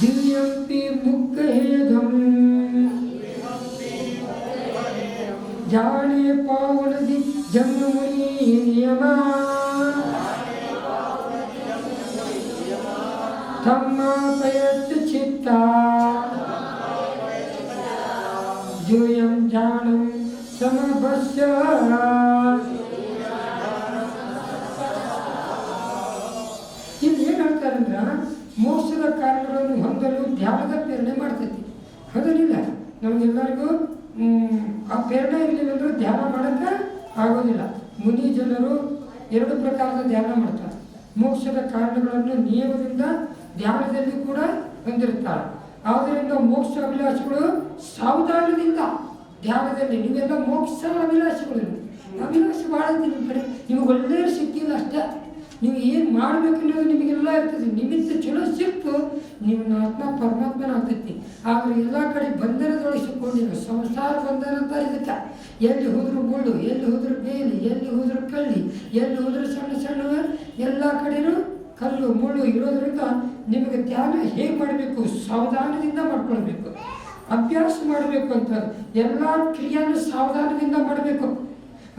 ದಿವ್ಯಂಪಿ ಮುಖೇದಂ ಜಾಣೆ ಪಾವನದಿ ಜನ್ಮುನಿ ನಿಯಮ ತಮ್ಮಾಪಯತ್ ಚಿತ್ತ ಜೂಯಂ ಜಾಣಂ ಸಮಭಸ್ಯ ಇಲ್ಲಿ ಏನು ಹೇಳ್ತಾರಂದ್ರ ಮೋಕ್ಷದ ಕಾರಣಗಳನ್ನು ಹೊಂದಲು ಧ್ಯಾನದ ಪ್ರೇರಣೆ ಮಾಡ್ತೈತಿ. ಹೌದಿಲ್ಲ ನಮ್ಗೆಲ್ಲರಿಗೂ ಆ ಪ್ರೇರಣೆ ಇರಲಿಲ್ಲ ಅಂದ್ರೆ ಧ್ಯಾನ ಮಾಡೋಕ್ಕೆ ಆಗೋದಿಲ್ಲ. ಮುನಿ ಜನರು ಎರಡು ಪ್ರಕಾರದ ಧ್ಯಾನ ಮಾಡ್ತಾರೆ. ಮೋಕ್ಷದ ಕಾರಣಗಳನ್ನು ನಿಯಮದಿಂದ ಧ್ಯಾನದಲ್ಲಿ ಕೂಡ ಹೊಂದಿರ್ತಾರೆ. ಆದ್ದರಿಂದ ಮೋಕ್ಷ ಅಭಿಲಾಷಗಳು ಸಾವಧಾನದಿಂದ ಧ್ಯಾನದಲ್ಲಿ ನೀವೆಲ್ಲ ಮೋಕ್ಷ ಅಭಿಲಾಷಗಳು. ಅಭಿಲಾಷೆ ಭಾಳ ನಿಮ್ಮ ಕಡೆ. ನಿಮಗೆ ಒಳ್ಳೆಯ ಸಿಕ್ಕಿಲ್ಲ ಅಷ್ಟೇ. ನೀವು ಏನು ಮಾಡಬೇಕು ಅನ್ನೋದು ನಿಮಗೆಲ್ಲ ಇರ್ತದೆ. ನಿಮಿತ್ತ ಚಲೋ ಸಿಕ್ತು ನಿಮ್ಮ ಆತ್ಮ ಪರಮಾತ್ಮನ ಆಗ್ತೈತಿ ಆದರೆ ಎಲ್ಲ ಕಡೆ ಬಂಧನದೊಳಗೆ ಸಿಕ್ಕೊಂಡಿರೋ ಸಂಸಾರ ಬಂಧನ ಅಂತ ಇದಕ್ಕೆ ಎಲ್ಲಿ ಹೋದ್ರು ಮುಳ್ಳು, ಎಲ್ಲಿ ಹೋದ್ರು ಬೇಲಿ, ಎಲ್ಲಿ ಹೋದ್ರು ಕಳ್ಳಿ, ಎಲ್ಲಿ ಹೋದ್ರು ಸಣ್ಣ ಸಣ್ಣ ಎಲ್ಲ ಕಡೆನೂ ಕಲ್ಲು, ಮುಳ್ಳು ಇರೋದ್ರಿಂದ ನಿಮಗೆ ತ್ಯಾಗ ಹೇಗೆ ಮಾಡಬೇಕು? ಸಾವಧಾನದಿಂದ ಮಾಡ್ಕೊಳ್ಬೇಕು. ಅಭ್ಯಾಸ ಮಾಡಬೇಕು ಅಂತ ಎಲ್ಲ ಕ್ರಿಯೆಯನ್ನು ಸಾವಧಾನದಿಂದ ಮಾಡಬೇಕು.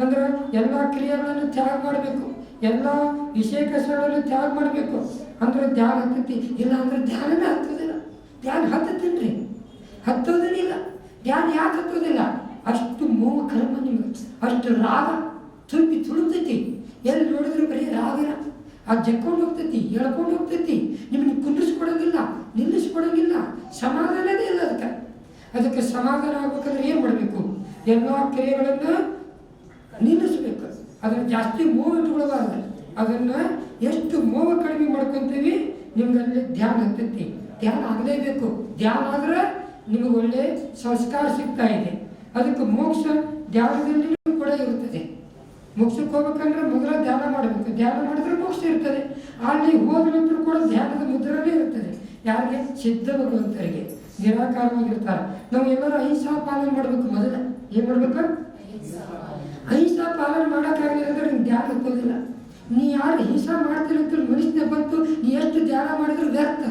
ಅಂದ್ರೆ ಎಲ್ಲ ಕ್ರಿಯೆಗಳನ್ನು ತ್ಯಾಗ ಮಾಡಬೇಕು. ಎಲ್ಲ ವಿಷಯ ಕಷ್ಟಗಳಲ್ಲಿ ತ್ಯಾಗ ಮಾಡಬೇಕು. ಅಂದ್ರೆ ಧ್ಯಾನ ಹತ್ತತಿ. ಇಲ್ಲ ಅಂದ್ರೆ ಧ್ಯಾನವೇ ಹತ್ತೋದಿಲ್ಲ. ಧ್ಯಾನ ಹತ್ತತ್ತೀನಿ ಹತ್ತೋದಿಲ್ಲ. ಧ್ಯಾನ ಯಾಕೆ ಹತ್ತೋದಿಲ್ಲ? ಅಷ್ಟು ಮೋಹ ಕರ್ಮ ನಿಮಗೆ. ಅಷ್ಟು ರಾಗ ತುಂಬಿ ತುಳುಕ್ತೈತಿ ಎಲ್ಲಿ ನೋಡಿದ್ರು ಬರೀ ರಾಗನ ಅದು ಜಕ್ಕೊಂಡು ಹೋಗ್ತೈತಿ ಹೇಳ್ಕೊಂಡು ಹೋಗ್ತೈತಿ. ನಿಮ್ಮನ್ನು ಕುಂದಿಸ್ಕೊಡೋದಿಲ್ಲ ನಿಲ್ಲಿಸ್ಕೊಡೋಂಗಿಲ್ಲ. ಸಮಾಧಾನನೇ ಇಲ್ಲ ಅದಕ್ಕೆ. ಅದಕ್ಕೆ ಸಮಾಧಾನ ಆಗ್ಬೇಕಂದ್ರೆ ಏನು ಮಾಡಬೇಕು? ಎಲ್ಲ ಕ್ರಿಯೆಗಳನ್ನು ನಿಲ್ಲಿಸ್ಬೇಕು. ಅದನ್ನು ಜಾಸ್ತಿ ಮೋಹ ಇಟ್ಕೊಳ್ಬಾರ್ದು. ಅದನ್ನು ಎಷ್ಟು ಮೋಹ ಕಡಿಮೆ ಮಾಡ್ಕೊತೀವಿ ನಿಮ್ಗೆ ಅಲ್ಲಿ ಧ್ಯಾನ ಹತ್ತೈತಿ ಧ್ಯಾನ ಆಗಲೇಬೇಕು ಧ್ಯಾನ ಆದರೆ ನಿಮಗೆ ಒಳ್ಳೆ ಸಂಸ್ಕಾರ ಸಿಗ್ತಾ ಇದೆ. ಅದಕ್ಕೆ ಮೋಕ್ಷ ಧ್ಯಾನದಲ್ಲಿ ಕೂಡ ಇರುತ್ತದೆ ಮೋಕ್ಷಕ್ಕೆ ಹೋಗ್ಬೇಕಂದ್ರೆ ಮೊದಲ ಧ್ಯಾನ ಮಾಡಬೇಕು. ಧ್ಯಾನ ಮಾಡಿದ್ರೆ ಮೋಕ್ಷ ಇರ್ತದೆ. ಅಲ್ಲಿ ಹೋದ ನಂತರ ಕೂಡ ಧ್ಯಾನದ ಮುದ್ರನೇ ಇರ್ತದೆ. ಯಾರಿಗೆ? ಸಿದ್ಧ ಭಗವಂತರಿಗೆ. ನಿರಾಕಾರವಾಗಿರ್ತಾರೆ. ನಾವು ಎಲ್ಲರೂ ಅಹಿಂಸಾ ಪಾಲನೆ ಮಾಡಬೇಕು ಮೊದಲ. ಏನು ಮಾಡ್ಬೇಕು? ಅಹಿಂಸಾ ಪಾಲನೆ ಮಾಡೋಕ್ಕಾಗಲಿಲ್ಲ ಅಂದ್ರೆ ನಿಮ್ಗೆ ಧ್ಯಾನ ನೀ ಯಾರು ಹಿಂಸಾ ಮಾಡ್ತೀರಿ ಅಂತ ಮನುಷ್ಯನ ಬಂತು ನೀ ಎಷ್ಟು ಧ್ಯಾನ ಮಾಡಿದ್ರು ವ್ಯರ್ಥ.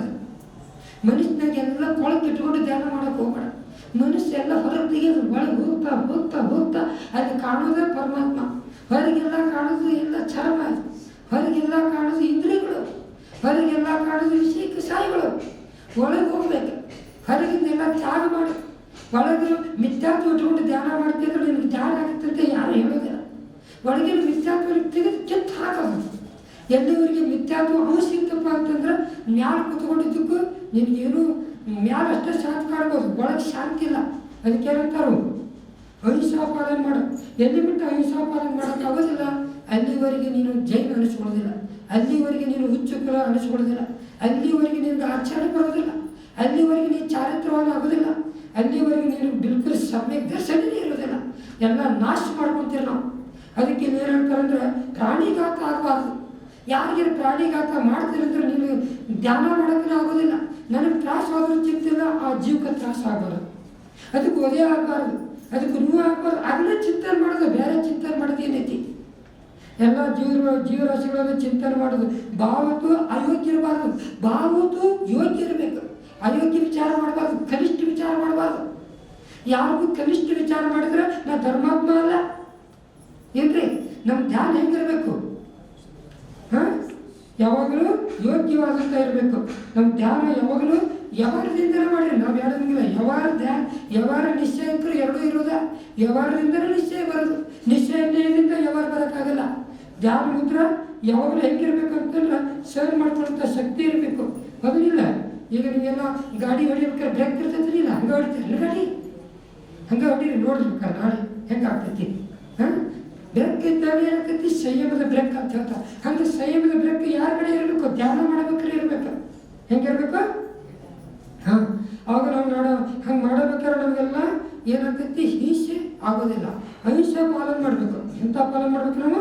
ಮನುಷ್ಯನಾಗ ಎಲ್ಲ ಕೊಳಕ್ಕೆ ಇಟ್ಕೊಂಡು ಧ್ಯಾನ ಮಾಡೋಕೆ ಹೋಗ್ಬೇಡ. ಮನುಷ್ಯ ಎಲ್ಲ ಹೊರಗೆ ತೆಗೆದು ಒಳಗೆ ಹೋಗ್ತಾ ಹೋಗ್ತಾ ಹೋಗ್ತಾ ಅಲ್ಲಿ ಕಾಣೋದೇ ಪರಮಾತ್ಮ. ಹೊರಗೆಲ್ಲ ಕಾಣೋದು ಎಲ್ಲ ಚರ್ಮ. ಹೊರಗೆಲ್ಲ ಕಾಣೋದು ಇಂದ್ರಿಯಗಳು. ಹೊರಗೆಲ್ಲ ಕಾಣೋದು ವಿಷಯಕ್ಕೆ ಸಾಯಿಗಳು. ಒಳಗೆ ಹೋಗ್ಬೇಕು. ಹೊರಗಿಂದೆಲ್ಲ ತ್ಯಾಗ ಮಾಡಿ. ಒಳಗೆ ಮಿಥ್ಯಾತ್ವ ಇಟ್ಕೊಂಡು ಧ್ಯಾನ ಮಾಡ್ತಿದ್ರೆ ನಿನಗೆ ಧ್ಯಾನ ಆಗುತ್ತೆ ಅಂತ ಯಾರು ಹೇಳೋದಿಲ್ಲ ಒಳಗಿನ ಮಿಥ್ಯಾತ್ವ ತೆಗೆದು ಕಿತ್ತು ಹಾಕೋದು. ಎಲ್ಲಿವರೆಗೆ ಮಿಥ್ಯಾತ್ವ ಇತ್ತಪ್ಪ ಅಂತಂದ್ರೆ ಮ್ಯಾಲ ಕೂತ್ಕೊಂಡಿದ್ದಕ್ಕೂ ನಿನಗೇನು ಮ್ಯಾಲ ಅಷ್ಟೇ ಶಾಂತಿ ಕಾಣ್ಬೋದು. ಒಳಗೆ ಶಾಂತಿ ಇಲ್ಲ. ಅದಕ್ಕೆ ಏನಂತಾರು ಅಹಿಂಸಾ ಪಾಲನೆ ಮಾಡು. ಎಲ್ಲಿ ಬಿಟ್ಟು ಅಹಿಂಸಾ ಪಾಲನೆ ಮಾಡೋಕ್ಕಾಗೋದಿಲ್ಲ ಅಲ್ಲಿವರೆಗೆ ನೀನು ಜೈನ ಅನಿಸ್ಕೊಳ್ಳೋದಿಲ್ಲ. ಅಲ್ಲಿವರೆಗೆ ನೀನು ಹುಚ್ಚುಕರ ಅನಿಸ್ಕೊಳ್ಳೋದಿಲ್ಲ. ಅಲ್ಲಿವರೆಗೆ ನಿನಗೆ ಆಚರಣೆ ಬರೋದಿಲ್ಲ. ಅಲ್ಲಿವರೆಗೆ ನೀನು ಚಾರಿತ್ರವಾಗಿ ಆಗೋದಿಲ್ಲ. ಅಲ್ಲಿವರೆಗೆ ನೀನು ಬಿಲ್ಕುಲ್ ಸಮ್ಯಕ್ ದರ್ಶನವೇ ಇರೋದಿಲ್ಲ. ಎಲ್ಲ ನಾಶ ಮಾಡ್ಕೊತೀವಿ ನಾವು. ಅದಕ್ಕೆ ಏನು ಹೇಳ್ತಾರಂದ್ರೆ ಪ್ರಾಣಿಘಾತ ಆಗಬಾರ್ದು. ಯಾರಿಗೆ ಪ್ರಾಣಿಘಾತ ಮಾಡ್ತೀರಂದ್ರೆ ನೀವು ಧ್ಯಾನ ಮಾಡೋಕ್ಕೂ ಆಗೋದಿಲ್ಲ. ನನಗೆ ತ್ರಾಸ ಆದರೂ ಚಿಂತಿಲ್ಲ ಆ ಜೀವಕ್ಕೆ ತ್ರಾಸ ಆಗಬಾರ್ದು. ಅದಕ್ಕೆ ಒದೇ ಆಗಬಾರ್ದು. ಅದಕ್ಕೆ ನೋವು ಆಗಬಾರ್ದು. ಅದನ್ನೇ ಚಿಂತನೆ ಮಾಡೋದು, ಬೇರೆ ಚಿಂತನೆ ಮಾಡೋದು ಏನೈತಿ ಎಲ್ಲ ಜೀವ ಜೀವರಾಶಿಗಳನ್ನು ಚಿಂತನೆ ಮಾಡೋದು. ಭಾವತ್ತು ಅಯೋಗ್ಯ ಇರಬಾರ್ದು. ಭಾವತ್ತು ಯೋಗ್ಯ ಇರಬೇಕು. ಅಯೋಗ್ಯ ವಿಚಾರ ಮಾಡಬಾರ್ದು. ಕನಿಷ್ಠ ವಿಚಾರ ಮಾಡಬಾರ್ದು. ಯಾರಿಗೂ ಕನಿಷ್ಠ ವಿಚಾರ ಮಾಡಿದ್ರೆ ನಾ ಧರ್ಮಾತ್ಮ ಅಲ್ಲ. ಏನ್ರಿ? ನಮ್ಮ ಧ್ಯಾನ ಹೆಂಗಿರಬೇಕು? ಹಾಂ? ಯಾವಾಗಲೂ ಯೋಗ್ಯವಾದಂತ ಇರಬೇಕು. ನಮ್ಮ ಧ್ಯಾನ ಯಾವಾಗಲೂ ಯಾವಾರದಿಂದಲೇ ಮಾಡಿ ನಾವು ಹೇಳೋದಂಗಿಲ್ಲ ಯಾವಾರ ಧ್ಯಾನ ಯಾವಾರ ನಿಶ್ಚಯಕ್ಕೂ ಎರಡೂ ಇರೋದ. ವ್ಯವಹಾರದಿಂದಲೂ ನಿಶ್ಚಯ ಬರೋದು. ನಿಶ್ಚಯದಿಂದ ವ್ಯವಹಾರ ಬರೋಕ್ಕಾಗಲ್ಲ. ಧ್ಯಾನ ಮುದ್ರ ಯಾವಾಗಲೂ ಹೆಂಗಿರ್ಬೇಕು ಅಂತಂದ್ರೆ ಸರ್ ಮಾಡ್ಕೊಳ್ಳೋಂಥ ಶಕ್ತಿ ಇರಬೇಕು. ಆಗಲಿಲ್ಲ ಈಗ ನೀವೆಲ್ಲ ಗಾಡಿ ಹೊಡಿಬೇಕಾದ್ರೆ ಬ್ರೇಕ್ ಇರ್ತೈತಿ ಇಲ್ಲ? ಹಂಗೆ ಹೊಡಿತೀರಿ? ಗಾಡಿ ಹಂಗೆ ಹೊಡೀರಿ. ನೋಡ್ಬೇಕಾರೆ ನಾಳೆ ಹೆಂಗೆ ಆಗ್ತೈತಿ ಹಾಂ? ಬ್ರೇಕ್ ಇದ್ದಾಗ ಏನಾಗ್ತೈತಿ ಸಂಯಮದ ಬ್ರೇಕ್ ಅಂತ ಹೇಳ್ತಾರೆ. ಹಂಗೆ ಸಂಯಮದ ಬ್ರೇಕ್ ಯಾರ ಕಡೆ ಇರಬೇಕು? ಧ್ಯಾನ ಮಾಡ್ಬೇಕಾದ್ರೆ ಇರಬೇಕು. ಹೆಂಗಿರ್ಬೇಕು? ಹಾಂ, ಅವಾಗ ನಾವು ನೋಡೋ, ಹಂಗೆ ಮಾಡಬೇಕಾದ್ರೆ ನಮಗೆಲ್ಲ ಏನಾಗ್ತೈತಿ? ಹಿಂಸೆ ಆಗೋದಿಲ್ಲ. ಅಹಿಂಸೆ ಪಾಲನೆ ಮಾಡಬೇಕು. ಎಂಥ ಪಾಲನೆ ಮಾಡ್ಬೇಕು ನಾವು?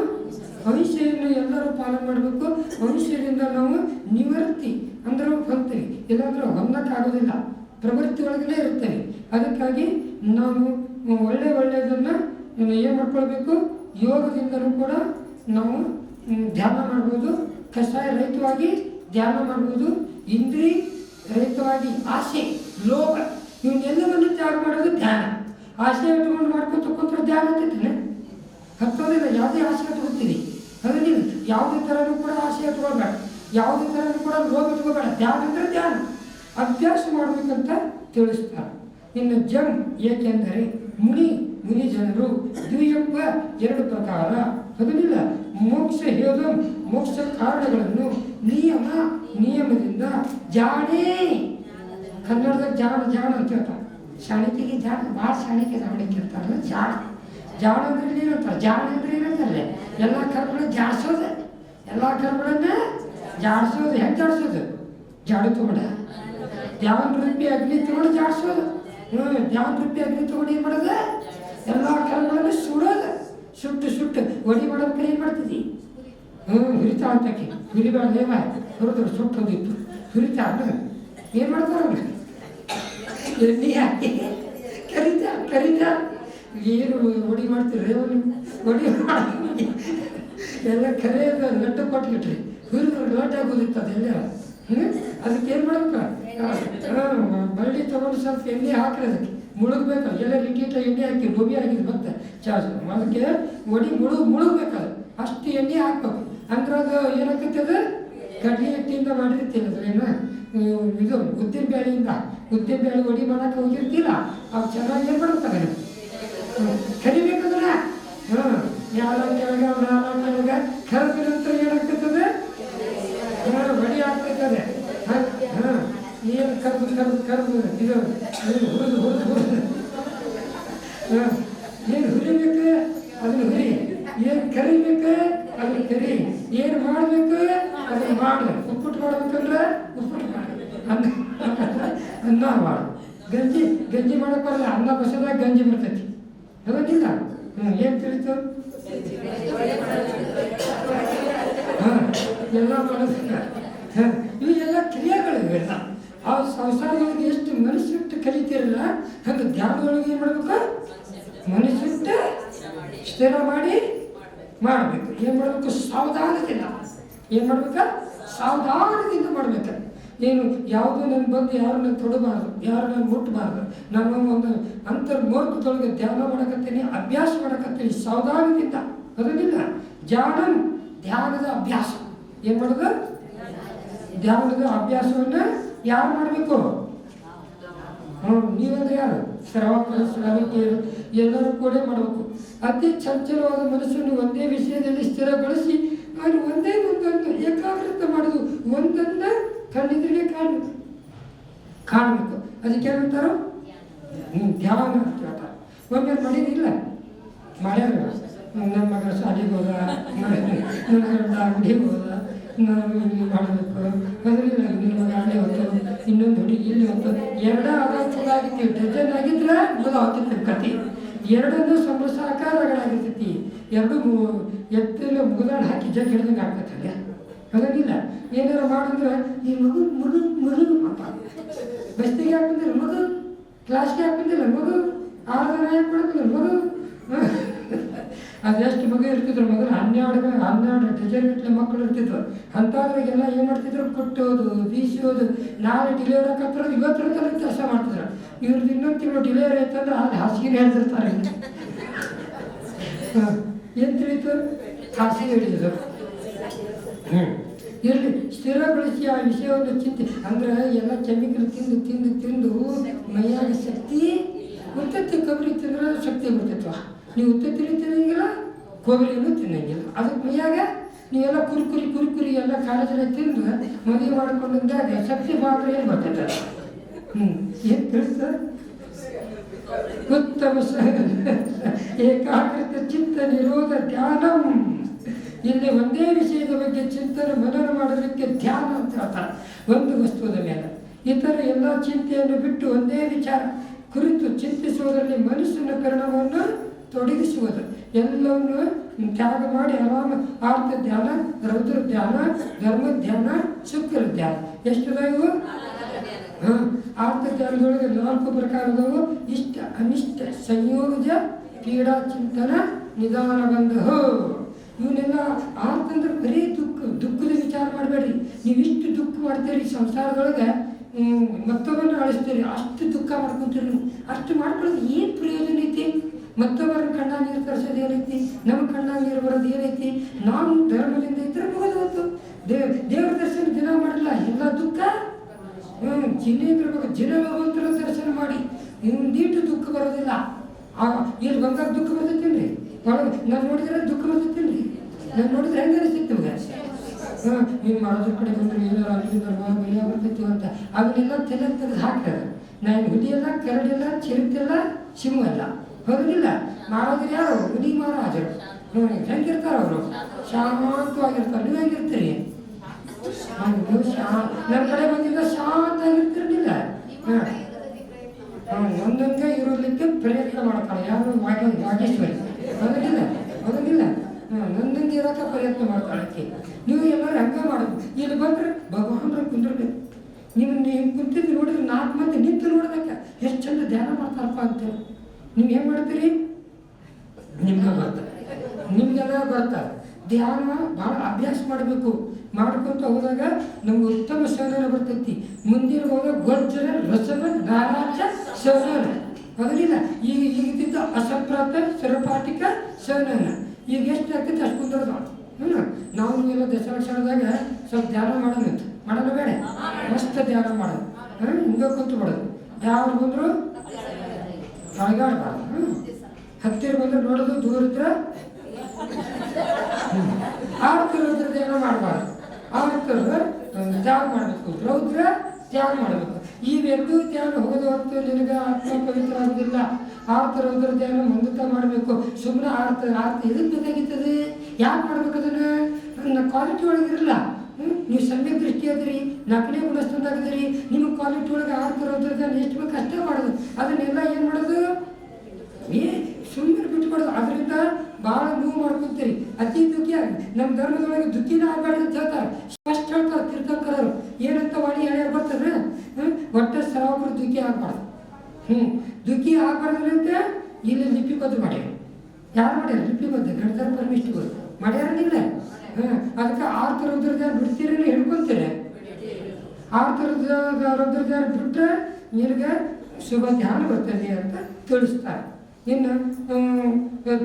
ಅಹಿಂಸೆಯನ್ನು ಎಲ್ಲರೂ ಪಾಲನೆ ಮಾಡಬೇಕು. ಅಹಿಂಸೆಯಿಂದ ನಾವು ನಿವೃತ್ತಿ, ಅಂದ್ರೆ ಹೊಂತೀವಿ ಇಲ್ಲಾಂದ್ರೆ ಹೊಂದಕ್ಕಾಗೋದಿಲ್ಲ ಪ್ರವೃತ್ತಿ ಒಳಗಡೆ ಇರ್ತೇವೆ ಅದಕ್ಕಾಗಿ ನಾವು ಒಳ್ಳೆ ಒಳ್ಳೆಯದನ್ನು ಏನು ಮಾಡ್ಕೊಳ್ಬೇಕು? ಯೋಗದಿಂದಲೂ ಕೂಡ ನಾವು ಧ್ಯಾನ ಮಾಡ್ಬೋದು. ಕಷಾಯ ರಹಿತವಾಗಿ ಧ್ಯಾನ ಮಾಡ್ಬೋದು. ಇಂದ್ರಿ ರಹಿತವಾಗಿ ಆಸೆ, ಲೋಭ, ಇವನ್ನೆಲ್ಲವನ್ನು ತ್ಯಾಗ ಮಾಡೋದು ಧ್ಯಾನ. ಆಸೆ ಇಟ್ಕೊಂಡು ಮಾಡ್ಕೊಂಡು ತಕ್ಕೊಂಡ್ರೆ ಧ್ಯಾನ ಆಗ್ತೈತೆ ಹತ್ತೋದಿಲ್ಲ ಯಾವುದೇ ಆಸೆ ಇಟ್ಕೊಳ್ತೀನಿ ಅದರಲ್ಲಿ ಯಾವುದೇ ಥರನೂ ಕೂಡ ಆಸೆ ಇಟ್ಕೊಳ್ಬೇಡ. ಯಾವುದೇ ಥರನೂ ಕೂಡ ಲೋಭ ಇಟ್ಕೋಬೇಡ ಧ್ಯಾನ ಅಂದರೆ ಧ್ಯಾನ. ಅಭ್ಯಾಸ ಮಾಡಬೇಕಂತ ತಿಳಿಸ್ತಾರೆ. ಇನ್ನು ಜಮ್ ಏಕೆಂದರೆ ಮುನಿ ಮುನಿ ಜನರು ದ್ವಿಜಪ್ಪ ಎರಡು ಪ್ರಕಾರ. ಅದನ್ನಿಲ್ಲ ಮೋಕ್ಷ ಹೇಳು ಮೋಕ್ಷ ಕಾರಣಗಳನ್ನು ನಿಯಮ, ನಿಯಮದಿಂದ ಜಾಣೇ. ಕನ್ನಡದ ಜಾಣ ಜಾಣ ಅಂತ ಹೇಳ್ತಾರೆ. ಶಾಣಿಕೆಗೆ ಜಾಣ ಭಾಳ ಶಾಣಿಕೆ ಶಾಣಿಕೆ ಇರ್ತಾರಲ್ಲ ಜಾಣ. ಜಾಣ ಅಂದ್ರೆ ಏನಂತಾರೆ? ಜಾಣ ಅಂದ್ರೆ ಏನಂತಾರೆ ಎಲ್ಲ ಕರ್ಮಗಳನ್ನ ಜಾಡ್ಸೋದು. ಎಲ್ಲ ಕರ್ಮಗಳನ್ನ ಜಾಡಿಸೋದು. ಹೆಂಗೆ ಜಾಡಿಸೋದು? ಜಾಡು ತಗೊಂಡ. ಧ್ಯಾನ ರೂಪಿ ಅಗ್ನಿ ತಗೊಂಡು ಜಾಡಿಸೋದು. ಹ್ಞೂ ರೂಪಿ ಅಗ್ನಿ ತಗೊಂಡು ಏನು ಮಾಡೋದು? ಎಲ್ಲ ಕರ್ಮಗಳನ್ನು ಸುಡೋದು ಸುಟ್ಟು ಸುಟ್ಟು ಮಾಡೋದಕ್ಕೆ ಏನು ಮಾಡ್ತಿದ್ದಿ ಹ್ಞೂ ಹುರಿತ ಅಂತಕ್ಕೆ. ಹುರಿಬೇಡ ಹುರಿದ್ರು ಸುಟ್ಟು ಹೋಗಿತ್ತು ಹುರಿತಾ ಏನು ಮಾಡ್ತಾರೆ ಅವ್ರು? ಎಣ್ಣೆ ಹಾಕಿ ಕರಿತಾ ಕರಿತಾ. ಏನು ಒಡಿ ಮಾಡ್ತೀರಿ? ಒಡಿ ಎಲ್ಲ ಕರೆಯೋದ ಲಡ್ಡು ಕೊಟ್ಬಿಟ್ರಿ. ಹುರಿದ್ರು ಲೋಟ ಆಗೋದಿತ್ತು ಅದೆಲ್ಲ. ಹ್ಞೂ ಅದಕ್ಕೆ ಏನು ಮಾಡ್ಬೇಕು? ಬಳ್ಳಿ ತಗೊಂಡು ಸ್ವಲ್ಪ ಎಣ್ಣೆ ಹಾಕ್ರಿ ಅದಕ್ಕೆ. ಮುಳುಗ್ಬೇಕು? ಎಲ್ಲ ಲಿಕ್ಕಿಟ್ಟ ಎಣ್ಣೆ ಹಾಕಿ ಗೋಬಿ ಆಗಿದೆ ಮತ್ತೆ ಚಾರ್ಜ್ ಅದಕ್ಕೆ ಒಡಿ ಮುಳು ಮುಳುಗ್ಬೇಕಲ್ಲ ಅಷ್ಟು ಎಣ್ಣೆ ಹಾಕ್ಬೇಕು. ಅಂದ್ರೆ ಅದು ಏನಾಗ್ತೈತೆ ಅದು? ಕಡ್ಲಿ ಹಿಟ್ಟಿಂದ ಮಾಡಿರ್ತೀನಿ ಅದ್ರೇನ ಇದು ಉದ್ದಿನ ಬೇಳೆಯಿಂದ ಉದ್ದಿನ ಬೇಳೆ ಒಡಿ ಮಾಡಕ್ಕೆ ಹೋಗಿರ್ತಿಲ್ಲ ಅವು ಚೆನ್ನಾಗಿ ಏನು ಮಾಡ್ತಾರೆ ಕರಿಬೇಕಂದ್ರೆ ಹಾಂ ಯಾರ ಕೆಳಗೆ ಮ್ಯಾಲ ಕೆಳಗೆ? ಕರೆದ ನಂತರ ಏನಾಗ್ತದೆ ಬಡಿ ಆಗ್ತೈತದೆ ಹಾಂ ಏನು ಕರೆದು ಕರೆದು ಕರೆದು ಇದು ಹುರಿದು ಹುರಿದು ಏನು ಹುರಿಬೇಕು, ಅದನ್ನು ಹುರಿ. ಏನು ಕರಿಬೇಕು, ಅದನ್ನು ಕರಿ. ಏನು ಮಾಡಬೇಕು, ಅದನ್ನು ಮಾಡು. ಉಪ್ಪಿಟ್ಟು ಮಾಡ್ಬೇಕಂದ್ರೆ ಉಪ್ಪಿಟ್ಟು ಮಾಡು. ಅನ್ನ ಅನ್ನ ಮಾಡು. ಗಂಜಿ ಗಂಜಿ ಮಾಡಕ್ಕೆ ಬರಲ್ಲ ಅನ್ನ ಬಸದಾಗ ಗಂಜಿ ಬರ್ತೈತಿ. ಅದಕ್ಕಿಲ್ಲ ಹ್ಞೂ ಏನು ತಿಳಿತು? ಹಾಂ, ಎಲ್ಲ ಮಾಡೋದಿಲ್ಲ ಹಾಂ, ಇವೆಲ್ಲ ಕ್ರಿಯೆಗಳು ಇವೆಲ್ಲ. ಆ ಸಂಸಾರದೊಳಗೆ ಎಷ್ಟು ಕಲಿತೀರಲ್ಲ ಹಂಗೆ ಧ್ಯಾನದೊಳಗೆ ಏನು ಮಾಡ್ಬೇಕು? ಮನಸ್ಸಿಟ್ಟು ಸ್ಥಿರ ಮಾಡಿ ಮಾಡಬೇಕು. ಏನು ಮಾಡಬೇಕು? ಸಾವಧಾನದಿಂದ. ಏನು ಮಾಡ್ಬೇಕು? ಸಾವಧಾನದಿಂದ ಮಾಡ್ಬೇಕು. ಏನು ಯಾವುದೋ ನನ್ನ ಬಂದು ಯಾರು ನನ್ನ ತೊಡಬಾರ್ದು ಯಾರು ನನ್ನ ಮುಟ್ಟಬಾರ್ದು ನಾನು ಒಂದು ಅಂತರ್ಮೂರ್ಖದೊಳಗೆ ಧ್ಯಾನ ಮಾಡಕತ್ತೀನಿ, ಅಭ್ಯಾಸ ಮಾಡಕತ್ತೀನಿ, ಸಾವಧಾನದಿಂದ. ಅದನ್ನಿಲ್ಲ. ಧ್ಯಾನ, ಧ್ಯಾನದ ಅಭ್ಯಾಸ. ಏನು ಮಾಡೋದು? ಧ್ಯಾನದ ಅಭ್ಯಾಸವನ್ನು ಯಾರು ಮಾಡಬೇಕು? ಹ್ಞೂ ನೀವಂದ್ರೆ ಯಾರು? ಶ್ರಾವಕ ಶ್ರಾವಕಿಯರು ಎಲ್ಲರೂ ಕೂಡ ಮಾಡಬೇಕು. ಅತಿ ಚಂಚಲವಾದ ಮನಸ್ಸನ್ನು ಒಂದೇ ವಿಷಯದಲ್ಲಿ ಸ್ಥಿರಗೊಳಿಸಿ ಅವರು ಒಂದೇ ಒಂದೊಂದು ಏಕಾಗ್ರತೆ ಮಾಡೋದು. ಒಂದೊಂದ ಕಣ್ಣಿದ್ರಿಗೆ ಕಾಣಬೇಕು ಕಾಣಬೇಕು. ಅದಕ್ಕೆ ಏನಂತಾರ ಧ್ಯಾನ ಅಂತ ಒಮ್ಮೆ ಮಾಡಿದಿಲ್ಲ ಮಾಡ್ಯಾರ. ನಮ್ಮ ಮಗ ಶಾಲೆಗೆ ಹೋದ, ನನ್ನ ಗಂಡ ಅಂಗಡಿಗೆ ಹೋದ. ನಾನು ಇಲ್ಲಿ ಮಾಡಬೇಕು ಅದರಿಂದ ನಿಮ್ಮ ನಾಳೆ ಹೊತ್ತು ಇನ್ನೊಂದು ಹುಡುಗಿ ಇಲ್ಲಿ ಹೊತ್ತು ಎರಡೂ ಆದಾಗ ಚಲಾಗಿತ್ತು ಡಜನ್ ಆಗಿದ್ರೆ ಹೋಗ್ತಿತ್ತು ಕತೆ ಎರಡನ್ನೂ ಸಮಸಾಕಾರಗಳಾಗಿರ್ತೈತಿ ಎರಡು ಮು ಎತ್ತಲ್ಲ ಮುಗಿದಾಡ್ ಹಾಕಿ ಜಗ್ ಹಿಡ್ದಂಗೆ ಆಗ್ತೈತಲ್ಲ ಅದನ್ನಿಲ್ಲ ಏನಾರ ಮಾಡಿದ್ರೆ ಈ ಮಗು ಮಗು ಮಗು ಅಂತ ಬಸ್ತಿಗೆ ಹಾಕಿದ್ರೆ ಮಗು ಕ್ಲಾಸ್ಗೆ ಹಾಕಿದ್ದಿಲ್ಲ ಮಗು ಆರಾಧನೆ ಯಾಕೆ ಮಾಡ್ತಿಲ್ಲ ಅದೆಷ್ಟು ಮಗು ಇರ್ತಿದ್ರು ಮಗನ ಹನ್ನೆರಡು ಹನ್ನೆರಡು ಡಜನ್ ಗಟ್ಟಲೆ ಮಕ್ಕಳು ಇರ್ತಿದ್ರು. ಅಂಥವ್ರಿಗೆಲ್ಲ ಏನು ಮಾಡ್ತಿದ್ರು? ಕೊಟ್ಟೋದು ಬೀಸೋದು. ನಾಳೆ ಡಿಲಿವರಿ ಹಾಕತ್ರ ಇವತ್ತರ ತನಕ ಕೆಲಸ ಮಾಡ್ತಿದ್ರು. ಇವ್ರದ್ದು ಇನ್ನೊಂದು ತಿಂಗಳು ಡಿಲೇವರಿ ಆಯ್ತಂದ್ರೆ ಅಲ್ಲಿ ಹಾಸಿಗೆ ಹೇಳ್ತಿರ್ತಾರೆ ಏನು ತಿಳಿತು? ಹಾಸಿಗೆ ಹಿಡಿದ್ರು ಹ್ಞೂ ಇರಲಿ ಸ್ಥಿರಗೊಳಿಸಿ ಆ ವಿಷಯವನ್ನು ಚಿಂತೆ. ಅಂದ್ರೆ ಎಲ್ಲ ಕೆಮಿಕಲ್ ತಿಂದು ತಿಂದು ತಿಂದು ಮೈಯಾಗ ಶಕ್ತಿ ಬರ್ತೈತಿ ಕೊಬ್ಬರಿ ತಿಂದ್ರೆ ಶಕ್ತಿ ಬರ್ತೈತವ ನೀವು ಉತ್ತತ್ತಿ ತಿನ್ನಂಗಿಲ್ಲ, ಕೊಬ್ಬರಿನೂ ತಿನ್ನಂಗಿಲ್ಲ. ಅದಕ್ಕೆ ಮೈಯಾಗ ನೀವೆಲ್ಲ ಕುರುಕುರಿ ಕುರುಕುರಿ ಎಲ್ಲ ಕಾಲೇಜಲ್ಲಿ ತಿಂದು ಮದುವೆ ಮಾಡ್ಕೊಂಡಾಗ ಶಕ್ತಿ ಮಾತ್ರ ಏನು ಬರ್ತೈತೆ ಹ್ಞೂ ಏನು ತಿಳಿಸ್ತ ಉತ್ತಮ ಏಕಾಗ್ರತೆ, ಚಿತ್ತ, ನಿರೋಧ, ಧ್ಯಾನಂ. ಇಲ್ಲಿ ಒಂದೇ ವಿಷಯದ ಬಗ್ಗೆ ಚಿಂತನೆ ಮನನ ಮಾಡೋದಕ್ಕೆ ಧ್ಯಾನ ಅಂತ ಹೇಳ್ತಾರೆ ಒಂದು ವಸ್ತುವದ ಮೇಲೆ. ಇತರ ಎಲ್ಲ ಚಿಂತೆಯನ್ನು ಬಿಟ್ಟು ಒಂದೇ ವಿಚಾರ. ಕುರಿತು ಚಿಂತಿಸುವುದರಲ್ಲಿ ಮನಸ್ಸಿನ ಪರಿಣಾಮವನ್ನು ತೊಡಗಿಸುವುದು. ಎಲ್ಲವನ್ನು ತ್ಯಾಗ ಮಾಡಿ ಆರಾಮ ಆರ್ಥ ಧ್ಯಾನ ರೌದ್ರ ಧ್ಯಾನ ಧರ್ಮ ಧ್ಯಾನ ಶುಕ್ರ ಧ್ಯಾನ. ಎಷ್ಟು ಹಾಂ ಆರ್ಥ ಧ್ಯಾನದೊಳಗೆ ನಾಲ್ಕು ಪ್ರಕಾರದವು ಇಷ್ಟ ಅನಿಷ್ಟ ಸಂಯೋಜ ಕ್ರೀಡಾ ಚಿಂತನ ನಿಧಾನ ಬಂಧ ಇವನ್ನೆಲ್ಲ ಆರ್ತಂದ್ರೆ ಬರೀ ದುಃಖ ದುಃಖದ ವಿಚಾರ ಮಾಡಬೇಡ್ರಿ. ನೀವು ಇಷ್ಟು ದುಃಖ ಮಾಡ್ತೀರಿ ಸಂಸಾರದೊಳಗೆ ಹ್ಮ್, ಅಳಿಸ್ತೀರಿ ಅಷ್ಟು ದುಃಖ ಮಾಡ್ಕೊತೀರಿ ಅಷ್ಟು ಮಾಡ್ಕೊಳ್ಳೋದು ಏನು ಪ್ರಯೋಜನ ಐತಿ? ಮತ್ತೊಬ್ಬರ ಕಣ್ಣ ನೀರು ತರಿಸೋದು ಏನೈತಿ? ನಮ್ಮ ಕಣ್ಣ ನೀರು ಬರೋದು ಏನೈತಿ? ನಾವು ಧರ್ಮದಿಂದ ಇದ್ರೆ ಬಹುದಾಯ್ತು ದೇವ್ ದೇವ್ರ ದರ್ಶನ ದಿನ ಮಾಡಲ್ಲ, ಎಲ್ಲ ದುಃಖ? ಹ್ಮ್ ಜಿನೇಂದ್ರ ಬಗ್ಗೆ ಜಿನ ಭಗವಂತರ ದರ್ಶನ ಮಾಡಿ. ಇಂದೀಟು ದುಃಖ ಬರೋದಿಲ್ಲ. ಆ, ಇಲ್ಲಿ ಬಂದಾಗ ದುಃಖ ಬರ್ತೈತೇನ್ರಿ ನಾನು ನೋಡಿದ್ರೆ ದುಃಖ ಬರ್ತೈತೇನ್ರಿ ನಾನು ನೋಡಿದ್ರೆ ಹೆಂಗೆ ಅನಿಸ್ತೈತೆ ನಿಮ್ಗೆ? ಹ್ಮ್ ನೀವು ಮಾಡೋದ್ರ ಕಡೆ ಬಂದ್ರೆ ಏನಾರು ಅಲ್ಲಿಂದ ಭಯ ಬರ್ತೈತಿ ಅಂತ. ಅವನ್ನೆಲ್ಲ ತೆಲೆ ತೆಗೆದು ಹಾಕ್ತಾರೆ ನಾನು ಹುಲಿಯಲ್ಲ, ಕೆರಡಿಲ್ಲ, ಚಿರತೆಲ್ಲ, ಸಿಂಹ ಅಲ್ಲ ಹೌದಿಲ್ಲ? ಮಹಾರಾಜರು ಯಾರು ಮುನಿ ಮಹಾರಾಜರು. ಹೆಂಗಿರ್ತಾರ ಅವರು ಶಾಂತವಾಗಿರ್ತಾರೆ. ನೀವು ಹೆಂಗಿರ್ತೀರಿ? ನನ್ನ ಕಡೆ ಬಂದಿದ್ದ ಶಾಂತ ಆಗಿರ್ತಿರ್ಲಿಲ್ಲ ಒಂದೊಂದೇ ಇರೋದಕ್ಕೆ ಪ್ರಯತ್ನ ಮಾಡ್ತಾಳೆ. ಯಾರು? ವಾಗ ವಾಗೇಶ್ವರಿ ಅದನ್ನಿಲ್ಲ ಹೌದಿಲ್ಲ? ನಂದಂಗೆ ಇರೋಕ ಪ್ರಯತ್ನ ಮಾಡ್ತಾಳಕ್ಕೆ ನೀವು ಎಲ್ಲರೂ ಹಂಗೆ ಮಾಡೋದು. ಇಲ್ಲಿ ಬಂದ್ರೆ ಭಗವಾನ್ರ ಕುಂದಿರ್ಬೇಕು. ನಿಮ್ಮ ನೀವು ಕುಂತಿದ್ದು ನೋಡಿದ್ರೆ ನಾಲ್ಕು ಮಂದಿ ನಿಂತು ನೋಡ್ಬೇಕು. ಎಷ್ಟು ಚಂದ ಧ್ಯಾನ ಮಾಡ್ತಾರಪ್ಪ ಅಂತೇಳಿ. ನೀವು ಏನು ಮಾಡ್ತೀರಿ? ನಿಮ್ಗೆ ಬರ್ತಾರೆ ನಿಮ್ಗೆಲ್ಲ ಬರ್ತಾರೆ ಧ್ಯಾನ ಭಾಳ ಅಭ್ಯಾಸ ಮಾಡಬೇಕು. ಮಾಡ್ಕೊತ ಹೋದಾಗ ನಮ್ಗೆ ಉತ್ತಮ ಸೇವನೆ ಬರ್ತೈತಿ. ಮುಂದಿನ ಹೋದಾಗ ಗೊಜ್ಜರ ರಸನ, ನಾರಾಜ ಸೇವನ ಅದರಿಂದ ಈಗ ಈಗಿದ್ದ ಅಸಪ್ರಾತ ಸರಪಾಠಿಕ ಸೇವನ ಈಗ ಎಷ್ಟು ಆಗ್ತೈತೆ ಅಷ್ಟು ಕುಂದ್ರದ ಹ್ಞೂ ನಾವು ಎಲ್ಲ ದಶಲಕ್ಷಣದಾಗ ಸ್ವಲ್ಪ ಧ್ಯಾನ ಮಾಡೋಣ ಮಾಡೋಣ ಬೇಡ. ಮಸ್ತ್ ಧ್ಯಾನ ಮಾಡೋದು. ಹಾಂ ಹಿಂಗೆ ಕೂತು ಬಿಡೋದು ಯಾರು ಬಂದರು ಅಳಗಾಡ್ಬಾರ್ದು ಹ್ಞೂ ಹತ್ತಿರ ಬಂದ್ರೆ ನೋಡೋದು ದೂರ ಇದ್ರೆ? ಆಡ್ತಿರೋದ್ರ ಏನೋ ಮಾಡಬಾರ್ದು. ಆಡ್ತಿರೋದು ತ್ಯಾಗ ಮಾಡಬೇಕು. ರೌದ್ರ ತ್ಯಾಗ ಮಾಡಬೇಕು. ಇವೆರಡೂ ತ್ಯಾಗ ಹೋದ ಹೊತ್ತು ನಿನಗೆ ಆತ್ಮ ಪವಿತ್ರ ಆಗೋದಿಲ್ಲ. ಆಡ್ತಿರೋದ್ರ ರೌದ್ರ ಧ್ಯಾನ ಮುಂದಕ್ಕ ಮಾಡಬೇಕು. ಸುಮ್ಮನೆ ಆರ್ತ ಆರ್ತ ಎದಕ್ಕೆ ಬೇಕಾಗಿತ್ತದೆ? ಯಾಕೆ ಮಾಡ್ಬೇಕು ಅದನ್ನು? ಕ್ವಾಲಿಟಿ ಒಳಗಿರಲ್ಲ? ನೀವು ಸಮ್ಯಕ್ ದೃಷ್ಟಿ ಅದಿರಿ ನಕಲಿ ಗುಣಸ್ಥಾನದಾಗದಿರಿ ನಿಮ್ಮ ಕ್ವಾಲಿಟಿ ಒಳಗೆ ಆಡ್ತ ರೌದ್ರ ಧ್ಯಾನ ಎಷ್ಟು ಬೇಕು ಅಷ್ಟೇ ಮಾಡೋದು ಅದನ್ನೆಲ್ಲ ಏನು ಮಾಡೋದು? ಏ ಸುಮ್ಮನೆ ಬಿಟ್ಕೊಡೋದು ಅದರಿಂದ ಭಾಳ ನೋವು ಮಾಡ್ಕೊತೀರಿ. ಅತಿ ದುಃಖಿ ಆಗಿ. ನಮ್ಮ ಧರ್ಮದೊಳಗೆ ದುಃಖಿನ ಆಗಬಾರ್ದು ಅಂತ ಹೇಳ್ತಾರೆ. ಸ್ಪಷ್ಟ ಹೇಳ್ತಾರೆ ತೀರ್ಥಂಕರರು. ಏನಂತ ವಾಣಿ ಹೇಳ್ಯಾರ ಬರ್ತಾರೆ ಒಟ್ಟ ಸರಾವಕರು ದುಃಖಿ ಆಗ್ಬಾರ್ದು. ಹ್ಞೂ ದುಃಖಿ ಆಗಬಾರ್ದು ಅಂತ ಇಲ್ಲಿ ಲಿಪಿಬದ್ಧ ಮಾಡ್ಯಾರ. ಯಾರು ಮಾಡ್ಯಾರ? ಲಿಪಿಬದ್ಧ ಗಣಧರ್ ಪರಮೇಶ್ವರ್ ಮಾಡ್ಯಾರ ನೀವೇ? ಹಾಂ ಅದಕ್ಕೆ ಆರು ಥರದ್ರದ ಬಿಡ್ತೀರಿ ಹಿಡ್ಕೊಂತೀರಿ ಆರು ಥರದ ರುದ್ರದ ಬಿಟ್ಟರೆ ನಿನಗೆ ಶುಭ ಧ್ಯಾನ ಬರ್ತದೆ ಅಂತ ತಿಳಿಸ್ತಾರೆ. ಇನ್ನು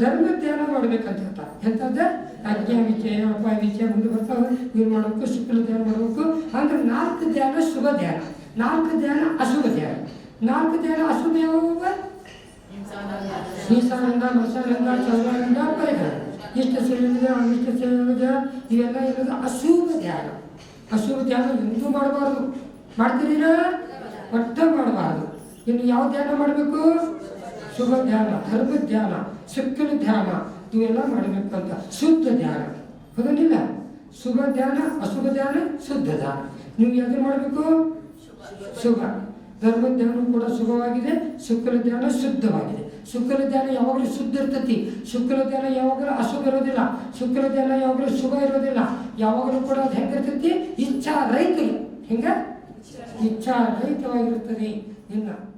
ಧರ್ಮ ಧ್ಯಾನ ಮಾಡ್ಬೇಕಂತ ಹೇಳ್ತಾರೆ. ಎಂಥದ್ದು? ಅಜ್ಞಾ ವಿಚಯ ಅಪಾಯ ವಿಜಯ ಮುಂದೆ ಬರ್ತಾವೆ. ಇವ್ರು ಮಾಡಬೇಕು ಶುಕ್ಲ ಧ್ಯಾನ ಮಾಡಬೇಕು. ಅಂದ್ರೆ ನಾಲ್ಕು ಧ್ಯಾನ ಶುಭ ಧ್ಯಾನ. ನಾಲ್ಕು ಧ್ಯಾನ ಅಶುಭ ಧ್ಯಾನ. ನಾಲ್ಕು ಧ್ಯಾನ ಅಶುಭ ಯಾವ ಈಶಾನಂದ ಮಸಾನಂದ ಚೌರಾನಂದ ಪರಿಹಾರ. ಇಷ್ಟ ಸೇರಿದೆ ಅನಿಷ್ಟ ಸೇರಿದೆ ಇವೆಲ್ಲ ಇರೋದು ಅಶುಭ ಧ್ಯಾನ. ಅಶುಭ ಧ್ಯಾನ ಎಂದೂ ಮಾಡಬಾರ್ದು. ಮಾಡ್ತೀರಾ ಒಟ್ಟ ಮಾಡಬಾರ್ದು. ಇನ್ನು ಯಾವ ಧ್ಯಾನ ಮಾಡಬೇಕು? ಶುಭ ಧ್ಯಾನ, ಧರ್ಮ ಧ್ಯಾನ ಶಕ್ತಿನ ಧ್ಯಾನ, ಇವೆಲ್ಲ ಮಾಡಬೇಕು ಅಂತ ಶುದ್ಧ ಧ್ಯಾನ. ಹೌದನಿಲ್ಲ ಶುಭ ಧ್ಯಾನ, ಅಶುಭ ಧ್ಯಾನ, ಶುದ್ಧ ಧ್ಯಾನ. ನೀವು ಯಾವ್ದು ಮಾಡಬೇಕು? ಶುಭ. ಧರ್ಮ ಧ್ಯಾನ ಕೂಡ ಶುಭವಾಗಿದೆ ಶುಕ್ರ ಧ್ಯಾನ ಶುದ್ಧವಾಗಿದೆ. ಶುಕ್ರ ಧ್ಯಾನ ಯಾವಾಗಲೂ ಶುದ್ಧ ಇರ್ತತಿ. ಶುಕ್ರ ಧ್ಯಾನ ಯಾವಾಗಲೂ ಅಶುಭ ಇರೋದಿಲ್ಲ. ಶುಕ್ರ ಧ್ಯಾನ ಯಾವಾಗಲೂ ಶುಭ ಇರೋದಿಲ್ಲ. ಯಾವಾಗಲೂ ಕೂಡ ಅದು ಹೆಂಗಿರ್ತೈತಿ? ಇಚ್ಛಾ ರೈತರು ಹಿಂಗ? 기차 데이터가 이렇더니 옛날